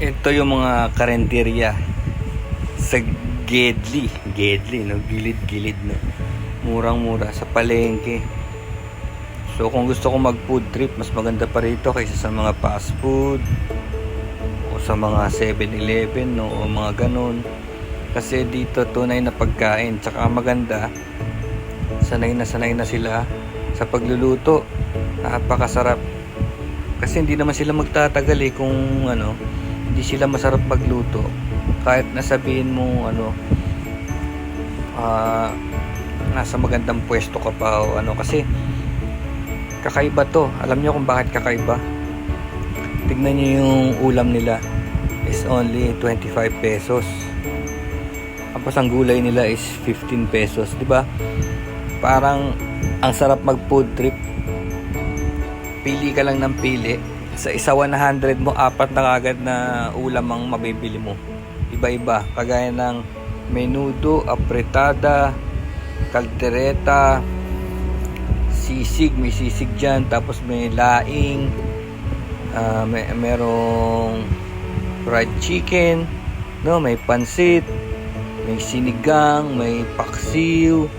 Ito yung mga karenderya sa Gedli. Gedli, no? Gilid-gilid, no? Murang-mura sa palengke. So kung gusto ko mag food trip, mas maganda pa rito kaysa sa mga fast food o sa mga 7-Eleven, no? O mga ganun. Kasi dito tunay na pagkain. Tsaka maganda, sanay na sanay na sila sa pagluluto. Napakasarap. Kasi hindi naman sila magtatagal eh kung ano, hindi sila masarap magluto. Kahit nasabihin mo ano, ah, nasa magandang pwesto ka pa o ano kasi kakaiba to. Alam niyo kung bakit kakaiba? Tignan niyo yung ulam nila is only 25 pesos. Tapos ang gulay nila is 15 pesos, 'di ba? Parang ang sarap mag food trip pili ka lang ng pili. Sa isa 100 mo, apat na kagad na ulam ang mabibili mo. Iba-iba. Kagaya ng menudo, apretada, kaldereta, sisig, may sisig dyan. Tapos may laing, ah, may, merong fried chicken, no, may pansit, may sinigang, may paksiw,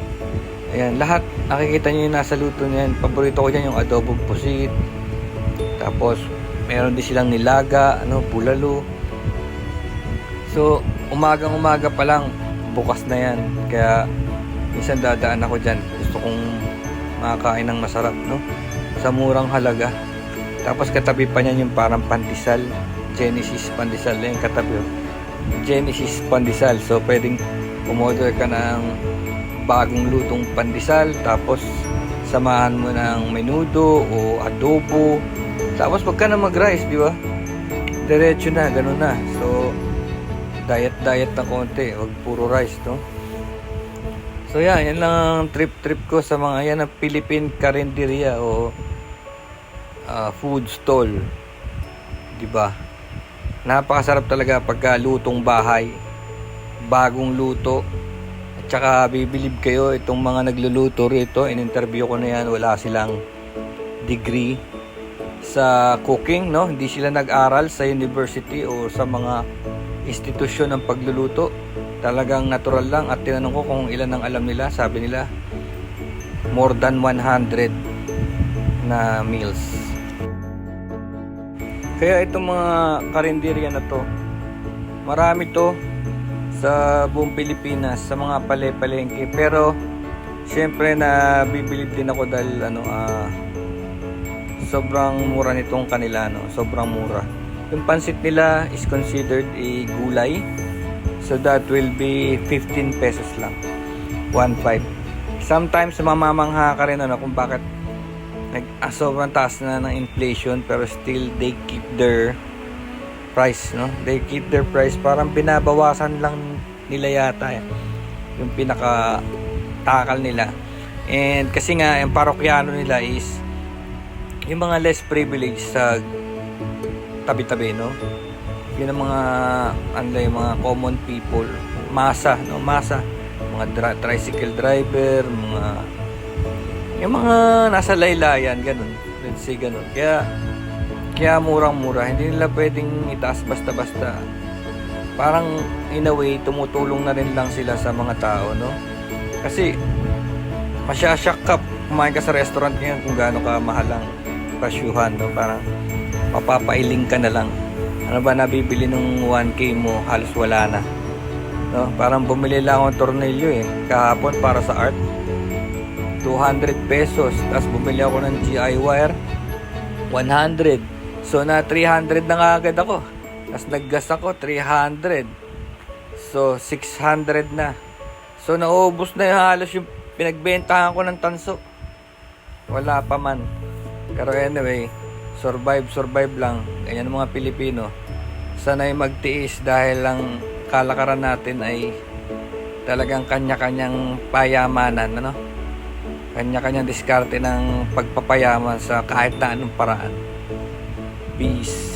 Ayan, lahat nakikita niyo yung nasa luto niyan. Paborito ko diyan yung adobong pusit. Tapos meron din silang nilaga, ano, bulalo. So, umagang umaga pa lang bukas na yan. Kaya minsan dadaan ako diyan. Gusto kong makakain ng masarap, no? Sa murang halaga. Tapos katabi pa niyan yung parang pandesal. Genesis pandesal yan katabi. oh. Genesis pandesal. So, pwedeng umorder ka ng bagong lutong pandesal tapos samahan mo ng menudo o adobo tapos wag ka na mag-rice di ba? Diretso na ganun na. So diet diet na konti. Wag puro rice no? So yan. Yan lang ang trip trip ko sa mga yan ang Philippine Carinderia o ah, food stall. Di ba? Napakasarap talaga pagka lutong bahay. Bagong luto. At saka bibilib kayo. Itong mga nagluluto rito. In-interview ko na yan. Wala silang degree sa cooking, no? Hindi sila nag-aral sa university o sa mga institusyon ng pagluluto. Talagang natural lang. At tinanong ko kung ilan ang alam nila. Sabi nila, more than 100 na meals. Kaya itong mga karinderya na to, marami to sa buong Pilipinas sa mga pale-palengke pero syempre na bibilib din ako dahil ano ah, sobrang mura nitong kanila no sobrang mura yung pansit nila is considered a gulay so that will be 15 pesos lang 1.5 sometimes mamamangha ka rin ano kung bakit nag ah, sobrang taas na ng inflation pero still they keep their price, no? They keep their price parang binabawasan lang nila yata eh. yung pinaka takal nila. And kasi nga yung parokyano nila is yung mga less privileged sa tabi-tabi, no? Yun ang mga ano yung mga common people, masa, no? Masa, mga dra- tricycle driver, mga yung mga nasa laylayan, ganun. Let's say ganun. Kaya kaya murang-mura, hindi nila pwedeng itaas basta-basta. Parang in a way, tumutulong na rin lang sila sa mga tao, no? Kasi masyasyak ka, kumain ka sa restaurant ngayon kung gaano ka mahal ang pasyuhan, no? Parang mapapailing ka na lang. Ano ba nabibili nung 1K mo, halos wala na. No? Parang bumili lang ako ng tornilyo eh, kahapon para sa art. 200 pesos. Tapos bumili ako ng GI wire, 100. So na 300 na nga agad ako. Tapos naggas ako 300. So 600 na. So naubos na yung halos yung pinagbentahan ko ng tanso. Wala pa man. Pero anyway, survive, survive lang. Ganyan mga Pilipino. Sanay magtiis dahil lang kalakaran natin ay talagang kanya-kanyang payamanan, ano? Kanya-kanyang diskarte ng pagpapayaman sa kahit na anong paraan. Peace.